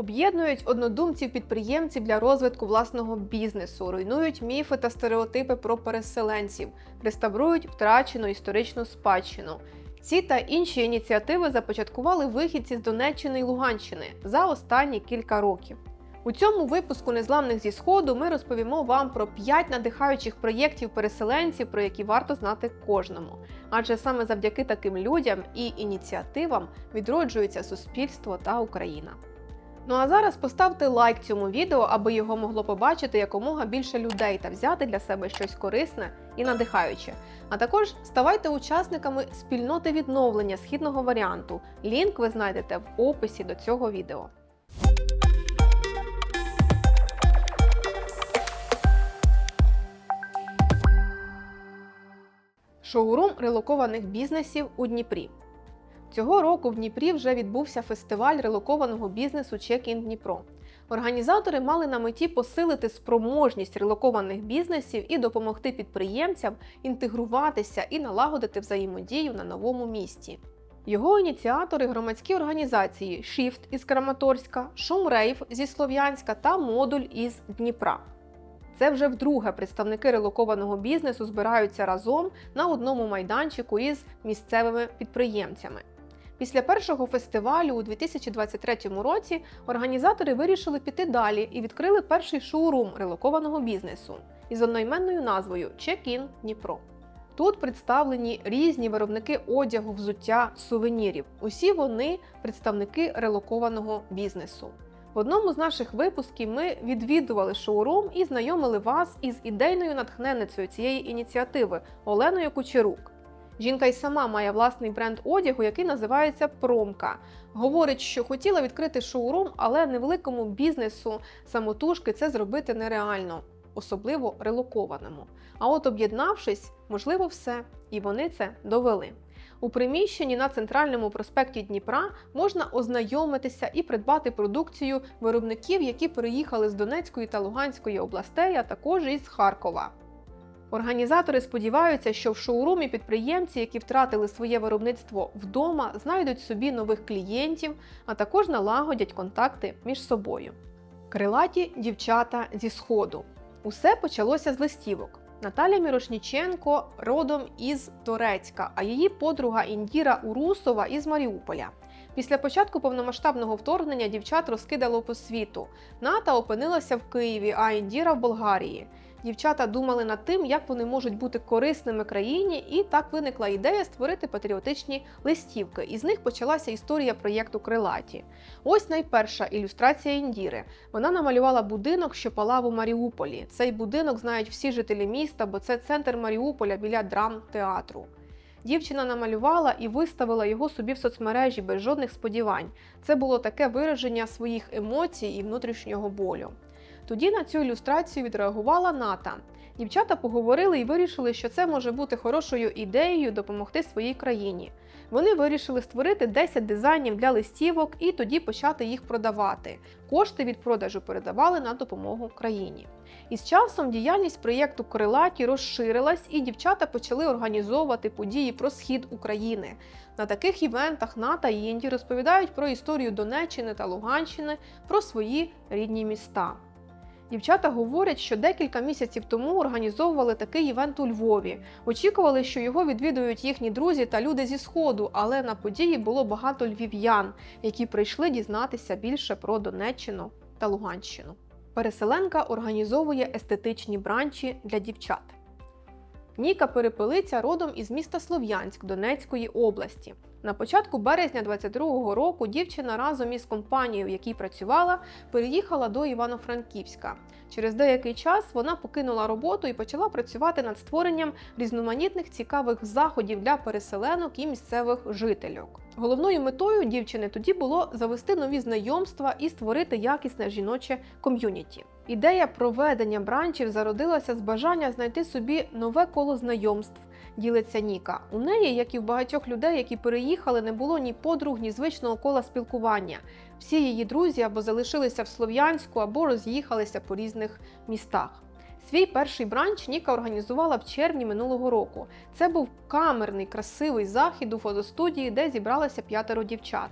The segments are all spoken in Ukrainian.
Об'єднують однодумців-підприємців для розвитку власного бізнесу, руйнують міфи та стереотипи про переселенців, реставрують втрачену історичну спадщину. Ці та інші ініціативи започаткували вихідці з Донеччини і Луганщини за останні кілька років. У цьому випуску незламних зі сходу ми розповімо вам про 5 надихаючих проєктів переселенців, про які варто знати кожному. Адже саме завдяки таким людям і ініціативам відроджується суспільство та Україна. Ну а зараз поставте лайк цьому відео, аби його могло побачити якомога більше людей та взяти для себе щось корисне і надихаюче. А також ставайте учасниками спільноти відновлення східного варіанту. Лінк ви знайдете в описі до цього відео. Шоурум релокованих бізнесів у Дніпрі. Цього року в Дніпрі вже відбувся фестиваль релокованого бізнесу Check-in Дніпро. Організатори мали на меті посилити спроможність релокованих бізнесів і допомогти підприємцям інтегруватися і налагодити взаємодію на новому місці. Його ініціатори громадські організації Shift із Краматорська, Шумрейв зі Слов'янська та Модуль із Дніпра. Це вже вдруге представники релокованого бізнесу збираються разом на одному майданчику із місцевими підприємцями. Після першого фестивалю у 2023 році організатори вирішили піти далі і відкрили перший шоурум релокованого бізнесу із одноіменною назвою Check-in Дніпро. Тут представлені різні виробники одягу, взуття, сувенірів. Усі вони представники релокованого бізнесу. В одному з наших випусків ми відвідували шоурум і знайомили вас із ідейною натхненницею цієї ініціативи Оленою Кучерук. Жінка й сама має власний бренд одягу, який називається Промка. Говорить, що хотіла відкрити шоурум, але невеликому бізнесу самотужки це зробити нереально, особливо релокованому. А от об'єднавшись, можливо, все, і вони це довели. У приміщенні на центральному проспекті Дніпра можна ознайомитися і придбати продукцію виробників, які переїхали з Донецької та Луганської областей, а також із Харкова. Організатори сподіваються, що в шоурумі підприємці, які втратили своє виробництво вдома, знайдуть собі нових клієнтів, а також налагодять контакти між собою. Крилаті дівчата зі Сходу. Усе почалося з листівок. Наталя Мірошніченко родом із Торецька, а її подруга Індіра Урусова із Маріуполя. Після початку повномасштабного вторгнення дівчат розкидало по світу. Ната опинилася в Києві, а Індіра в Болгарії. Дівчата думали над тим, як вони можуть бути корисними країні, і так виникла ідея створити патріотичні листівки. Із них почалася історія проєкту Крилаті. Ось найперша ілюстрація Індіри. Вона намалювала будинок, що палав у Маріуполі. Цей будинок знають всі жителі міста, бо це центр Маріуполя біля драмтеатру. Дівчина намалювала і виставила його собі в соцмережі без жодних сподівань. Це було таке вираження своїх емоцій і внутрішнього болю. Тоді на цю ілюстрацію відреагувала Ната. Дівчата поговорили і вирішили, що це може бути хорошою ідеєю допомогти своїй країні. Вони вирішили створити 10 дизайнів для листівок і тоді почати їх продавати. Кошти від продажу передавали на допомогу країні. І з часом діяльність проєкту Крилаті розширилась, і дівчата почали організовувати події про схід України. На таких івентах Ната і Інді розповідають про історію Донеччини та Луганщини, про свої рідні міста. Дівчата говорять, що декілька місяців тому організовували такий івент у Львові. Очікували, що його відвідують їхні друзі та люди зі сходу, але на події було багато львів'ян, які прийшли дізнатися більше про Донеччину та Луганщину. Переселенка організовує естетичні бранчі для дівчат. Ніка Перепелиця родом із міста Слов'янськ Донецької області. На початку березня 22-го року дівчина разом із компанією, в якій працювала, переїхала до Івано-Франківська. Через деякий час вона покинула роботу і почала працювати над створенням різноманітних цікавих заходів для переселенок і місцевих жительок. Головною метою дівчини тоді було завести нові знайомства і створити якісне жіноче ком'юніті. Ідея проведення бранчів зародилася з бажання знайти собі нове коло знайомств. Ділиться Ніка. У неї, як і в багатьох людей, які переїхали, не було ні подруг, ні звичного кола спілкування. Всі її друзі або залишилися в Слов'янську, або роз'їхалися по різних містах. Свій перший бранч Ніка організувала в червні минулого року. Це був камерний, красивий захід у фотостудії, де зібралося п'ятеро дівчат.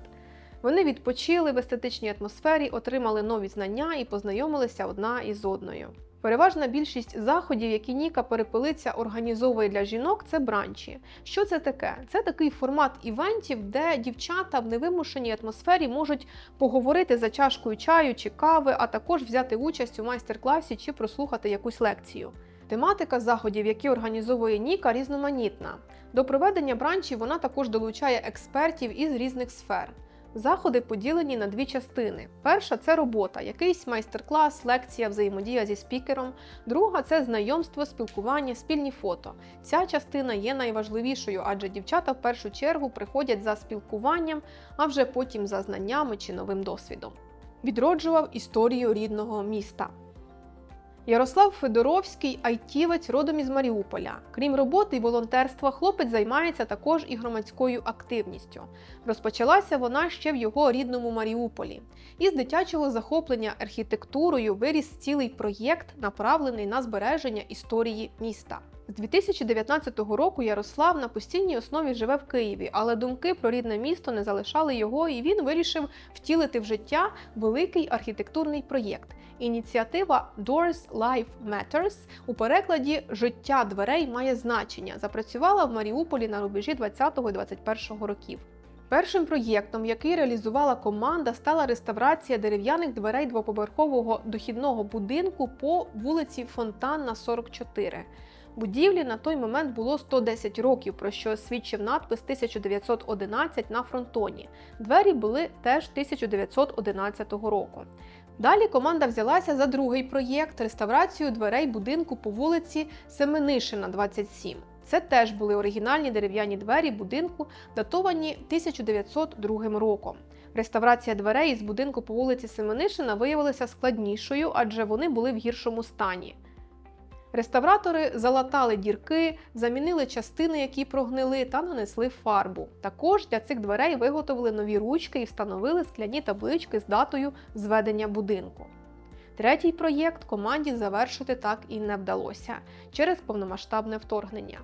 Вони відпочили в естетичній атмосфері, отримали нові знання і познайомилися одна із одною. Переважна більшість заходів, які Ніка перепелиця організовує для жінок, це бранчі. Що це таке? Це такий формат івентів, де дівчата в невимушеній атмосфері можуть поговорити за чашкою чаю чи кави, а також взяти участь у майстер-класі чи прослухати якусь лекцію. Тематика заходів, які організовує Ніка, різноманітна. До проведення бранчів вона також долучає експертів із різних сфер. Заходи поділені на дві частини. Перша це робота, якийсь майстер-клас, лекція, взаємодія зі спікером. Друга це знайомство, спілкування, спільні фото. Ця частина є найважливішою, адже дівчата в першу чергу приходять за спілкуванням, а вже потім за знаннями чи новим досвідом. Відроджував історію рідного міста. Ярослав Федоровський айтівець родом із Маріуполя. Крім роботи і волонтерства, хлопець займається також і громадською активністю. Розпочалася вона ще в його рідному Маріуполі. Із дитячого захоплення архітектурою виріс цілий проєкт, направлений на збереження історії міста. З 2019 року Ярослав на постійній основі живе в Києві, але думки про рідне місто не залишали його, і він вирішив втілити в життя великий архітектурний проєкт. Ініціатива Doors Life Matters у перекладі Життя дверей має значення запрацювала в Маріуполі на рубежі 20 і 21 років. Першим проєктом, який реалізувала команда, стала реставрація дерев'яних дверей двоповерхового дохідного будинку по вулиці Фонтанна, 44. Будівлі на той момент було 110 років, про що свідчив надпис 1911 на фронтоні. Двері були теж 1911 року. Далі команда взялася за другий проєкт реставрацію дверей будинку по вулиці Семенишина, 27. Це теж були оригінальні дерев'яні двері будинку, датовані 1902 роком. Реставрація дверей із будинку по вулиці Семенишина виявилася складнішою, адже вони були в гіршому стані. Реставратори залатали дірки, замінили частини, які прогнили, та нанесли фарбу. Також для цих дверей виготовили нові ручки і встановили скляні таблички з датою зведення будинку. Третій проєкт команді завершити так і не вдалося через повномасштабне вторгнення.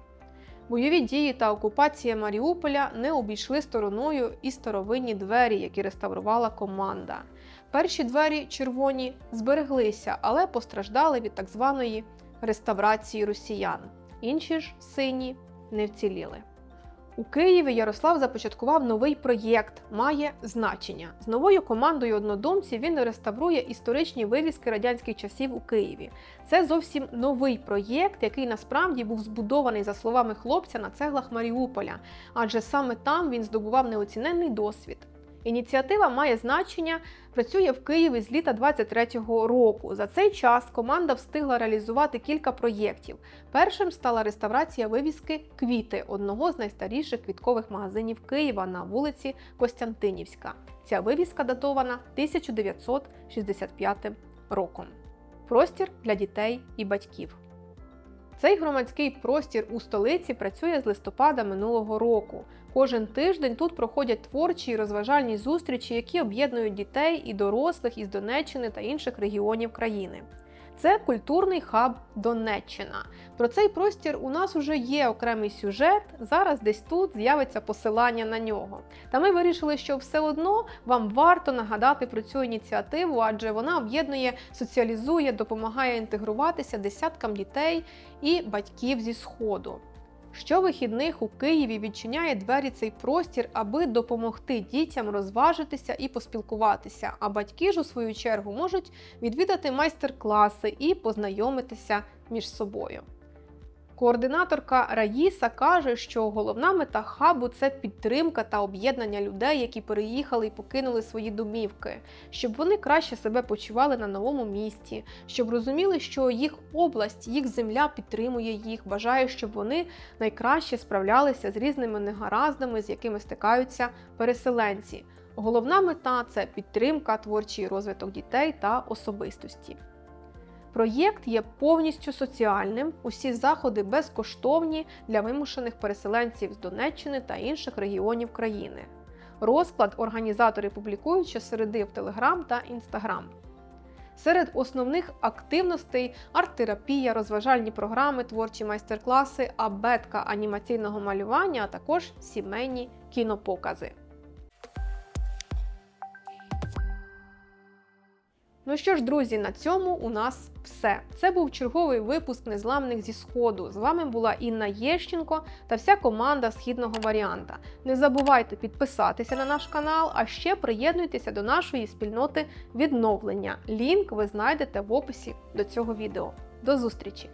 Бойові дії та окупація Маріуполя не обійшли стороною і старовинні двері, які реставрувала команда. Перші двері червоні збереглися, але постраждали від так званої реставрації росіян. Інші ж сині не вціліли. У Києві Ярослав започаткував новий проєкт Має значення. З новою командою однодумців він реставрує історичні вивіски радянських часів у Києві. Це зовсім новий проєкт, який насправді був збудований, за словами хлопця, на цеглах Маріуполя, адже саме там він здобував неоціненний досвід. Ініціатива має значення, працює в Києві з літа 23-го року. За цей час команда встигла реалізувати кілька проєктів. Першим стала реставрація вивіски Квіти одного з найстаріших квіткових магазинів Києва на вулиці Костянтинівська. Ця вивіска датована 1965 роком. Простір для дітей і батьків. Цей громадський простір у столиці працює з листопада минулого року. Кожен тиждень тут проходять творчі і розважальні зустрічі, які об'єднують дітей і дорослих із Донеччини та інших регіонів країни. Це культурний хаб Донеччина. Про цей простір у нас вже є окремий сюжет. Зараз десь тут з'явиться посилання на нього. Та ми вирішили, що все одно вам варто нагадати про цю ініціативу, адже вона об'єднує, соціалізує, допомагає інтегруватися десяткам дітей і батьків зі сходу. Щовихідних у Києві відчиняє двері цей простір, аби допомогти дітям розважитися і поспілкуватися. А батьки ж у свою чергу можуть відвідати майстер-класи і познайомитися між собою. Координаторка Раїса каже, що головна мета хабу це підтримка та об'єднання людей, які переїхали і покинули свої домівки, щоб вони краще себе почували на новому місці, щоб розуміли, що їх область, їх земля підтримує їх, бажає, щоб вони найкраще справлялися з різними негараздами, з якими стикаються переселенці. Головна мета це підтримка, творчий розвиток дітей та особистості. Проєкт є повністю соціальним. Усі заходи безкоштовні для вимушених переселенців з Донеччини та інших регіонів країни. Розклад організатори публікують щосереди в Телеграм та Інстаграм. Серед основних активностей арт-терапія, розважальні програми, творчі майстер-класи, абетка анімаційного малювання, а також сімейні кінопокази. Ну що ж, друзі, на цьому у нас все. Це був черговий випуск незламних зі сходу. З вами була Інна Єщенко та вся команда східного варіанта. Не забувайте підписатися на наш канал, а ще приєднуйтеся до нашої спільноти відновлення. Лінк ви знайдете в описі до цього відео. До зустрічі!